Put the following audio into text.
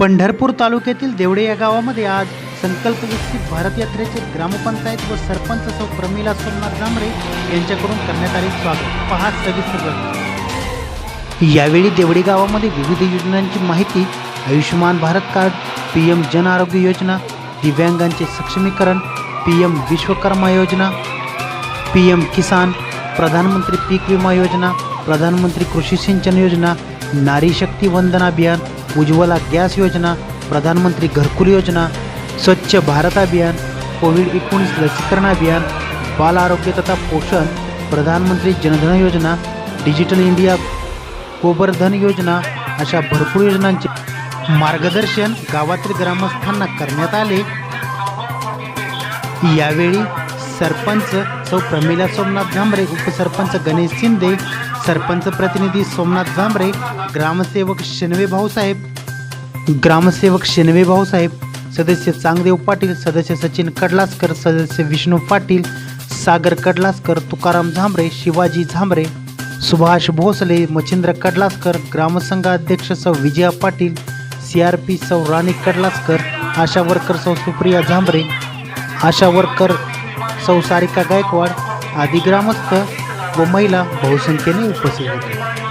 पंढरपूर तालुक्यातील देवडे या गावामध्ये आज संकल्प विकसित भारत यात्रेचे ग्रामपंचायत व सरपंच सौ प्रमिला सोमनाथ जांभरे यांच्याकडून करण्यात आले स्वागत. पहा सविस्तर यावेळी देवडे गावामध्ये विविध योजनांची माहिती Ayushman Bharat card P M Jan Arogya Yojana दिव्यांगांचे सक्षमीकरण पी एम विश्वकर्मा योजना पी एम किसान प्रधानमंत्री पीक विमा योजना प्रधानमंत्री कृषी सिंचन योजना नारी शक्ती वंदन अभियान उज्ज्वला गॅस योजना प्रधानमंत्री घरकुल योजना स्वच्छ भारत अभियान कोविड एकोणीस लसीकरण अभियान बाल आरोग्य तथा पोषण प्रधानमंत्री जनधन योजना डिजिटल इंडिया गोबरधन योजना अशा भरपूर योजनांचे मार्गदर्शन गावातील ग्रामस्थांना करण्यात आले. यावेळी सरपंच सौ प्रमिला सोमनाथ झांबरे उपसरपंच गणेश शिंदे सरपंच प्रतिनिधी सोमनाथ जांभरे ग्रामसेवक शेनवे भाऊसाहेब ग्रामसेवक शेनवे भाऊसाहेब सदस्य चांगदेव पाटील सदस्य सचिन कडलासकर सदस्य विष्णू पाटील सागर कडलासकर तुकाराम झांबरे शिवाजी झांबरे सुभाष भोसले मच्छिंद्र कडलासकर ग्रामसंघाध्यक्ष सौ Vijaya Patil C R P सौ राणी कडलासकर आशा वर्कर सौ सुप्रिया झांबरे आशा वर्कर सौ सारिका गायकवाड आदी ग्रामस्थ व महिला बहुसंख्येने उपस्थित होते